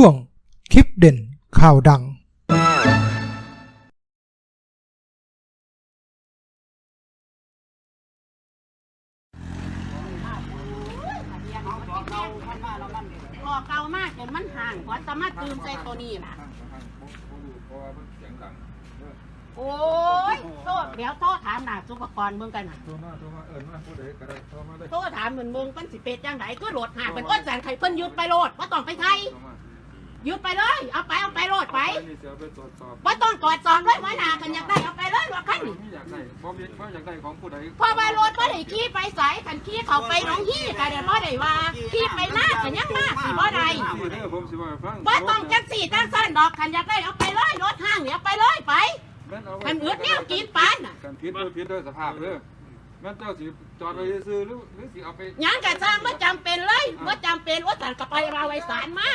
ช่วงคลิปเด่นข่าวดังก่อเก่ามากจนมันห่างกว่าสามารถตื่นใจตัวนี้น่ะโอ้ยโทษเดี๋ยวโทษถามหนาสุปกรณ์เมืองกันน่ะโทรมาโทรมาเอิญมาผู้ใดก็ได้โทรมาเลยโทษถามเหมือนเมืองเป็นสิเป็ดจังไหนก็โหลดหาเป็นอ้นแสนไข่เพิ่นยึดไปโหลดว่าต้องไปไทยโทรมา ยึดไปเลย เอาไปเอาไปโหลดไปนี่เสียไปตรวจสอบว่าต้องกอดสอนด้วยไว้หนากันอยากได้เอาไปเลยว่าคันไม่อยากได้บ่มีบ่อยากได้ของผู้ใดเพราะว่ารถว่าได้ขี่ไปสายขันขี่เขาไปหน้องที่กันเดี๋ยวบ่ได้ว่าขี่ไปหน้ากันยังมากสิบ่ได้สิเด้อผมสิว่าให้ฟังว่าต้องจังสี่จังสั้นดอกขันอยากได้เอาไปเลยรถห้างเนี่ยเอาไปเลยไปแม่นเอาไว้ขันอึดเนี่ยกินปานน่ะกันผิดด้วยผิดด้วยสภาพเด้อแม่นเจ้าสิจอดไว้ซื้อหรือหรือสิเอาไปหยังกะสร้างไม่จำเป็นเลยไม่จำเป็ นว่าสันก็ไปเราไว้สารมา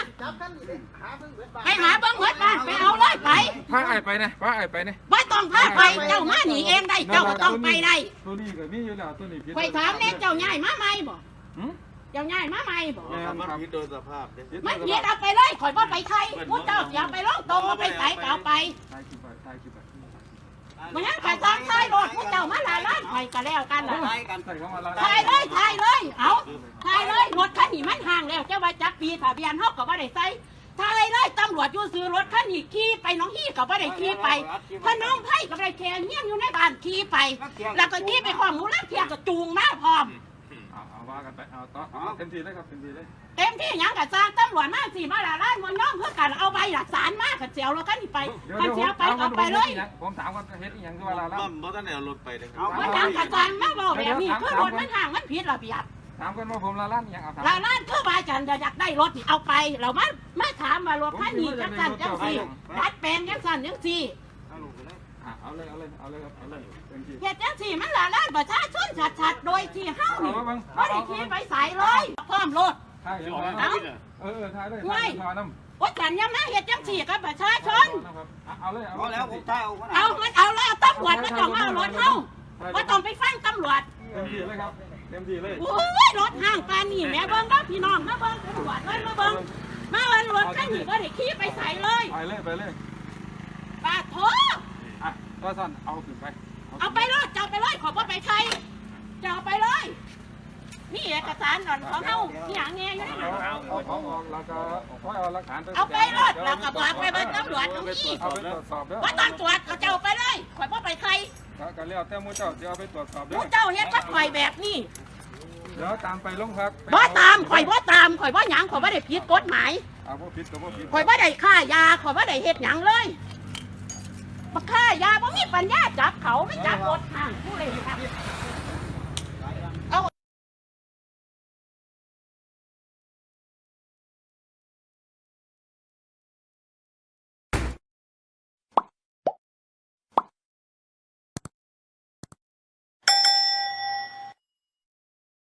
ไปหาเบิ้งเหัวบ้านไปเอาเลยไปพาไอ้ไปนะพาไอ้ไปนะว่าต้องพาไปเจ้ามาหนีเองได้เจ้าก็ต้องไปได้ตัวนี้ก็มีอยู่แล้วตัวนี้ผิดไปถามแน่เจ้าง่ายมาไหมบ่หึเจ้าง่ายมาไหมบ่แม่นมันผิดโดยสภาพเด้ผิดเพียเอาไปเลยข่อยว่าไปไทยพูดเจ้าเสียไปร้องตรงเอาไปใส่ก็เอาไป มันยังข่อยต้องใส่รถพูดเจ้ามาหลายล้านข่อยก็แล้วกันล่ะกันใส่เข้ามาละถ่ายเลยถ่ายเลย เอาถ่ายเลยรถคันนี้มันห่างแล้วเจ้าว่าจักปีทะเบียนเฮาก็บ่ได้ใส่ถ่ายเลยตำรวจอยู่ซื้อรถคันนี้ขี่ไปหน้องฮี่ก็บ่ได้ขี่ไปพน้องไผ่กับไรแค่เงี้ยอยู่ในบ้านขี่ไป แล้วก็ขี่ไปความหมูรักเทียก็จูงมาพร้อมเอาเอาว่ากันไปเอาต่อเอาเต็มที่เลยครับเต็มที่เลย เต็มที่หยังกับสร้างตำรวจมาสี่มาละล้านมันน้องเพื่อกันเอาใบหลักฐานมาขัด เสียวรถคันนี้ไปขัดเสียวไปเอาไปเลยผมถามว่าเฮ็ดอีหยังคือว่าลาล่บ่บ่ทันได้เอารถไปเด้ครับว่าหยังกับสร้างมาบอกแบบนี้คือรถมันห่างมันผิดระเบียบถามกันว่าผมลาล่อีหยังเอาถามละล้านคือว่าจันจะอยากได้รถนี่เอาไปเรามามาถามว่ารถคันนี้จังสันจังสี่ดัดแปลงจังสันจังสี่อะเอาเลยเอาเลยเอาเลยครับเอาเลยเต็มที่เหตุจังสี่มันละล้านประชาชนชัดๆโดยที่เฮานี่เอาบ้างไม่ได้ขี่ไปใส่เลยพร้อมรถถ่ายยังไงเอาเออถ่ายเลยไม่ถ่ายน้ำว่าจันยังมาเหตุจังสี่กับประชาชน เอาเลยพอแล้วผมถ่ายเอาเอามันเอาแล้วตำรวจไม่ต้องเอารถเอาว่าต้องไปฟังตำรวจเต็มที่เลยครับเต็มที่เลยโอ้ยรถห่างปานนี่แม่เบิ้งก็พี่น้องมาเบิ้งตำรวจเลยมาเบิ้งมาเบิ้งรถคันนี้ก็ได้ขี่ไปใส่เลยไปเลยไปเลยปาโถอะก็สั่นเอาขึ้นไปเอาไปรถเจ้าไปเลยขอว่าไปใครเจ้าไปเลยนี่ เอกสารหล่อนของเขาที่หางเงี้ยอยู่เอานี่เอาเอาของออกแล้วก็ค่อยเอาหลักฐานไปเอาไปรถแล้วก็บอกไปเบิ้งตำรวจตรงนี้เอาไปตรวจสอบเด้อว่าตองตรวจเอาเจ้าไปเลยขอยว่าไปใครก็แล้วแต่มูเจ้าจะเอาไปตรวจสอบเด้ผู้อเจ้าเฮ็ดกับข่อยแบบนี้เดี๋ยวตามไปโรงพักบ่ตามข่อยบ่ตามข่อยบ่หยังข่อยบ่ได้ผิดกฎหมายเอาบ่ผิดก็บ่ผิดข่อยบ่ได้ฆ่ายาข่อยบ่ได้เฮ็ดหยังเลยบ่ฆ่ายาบ่มีปัญญาจับเขาไม่จับรถห่างผู้เลยครับ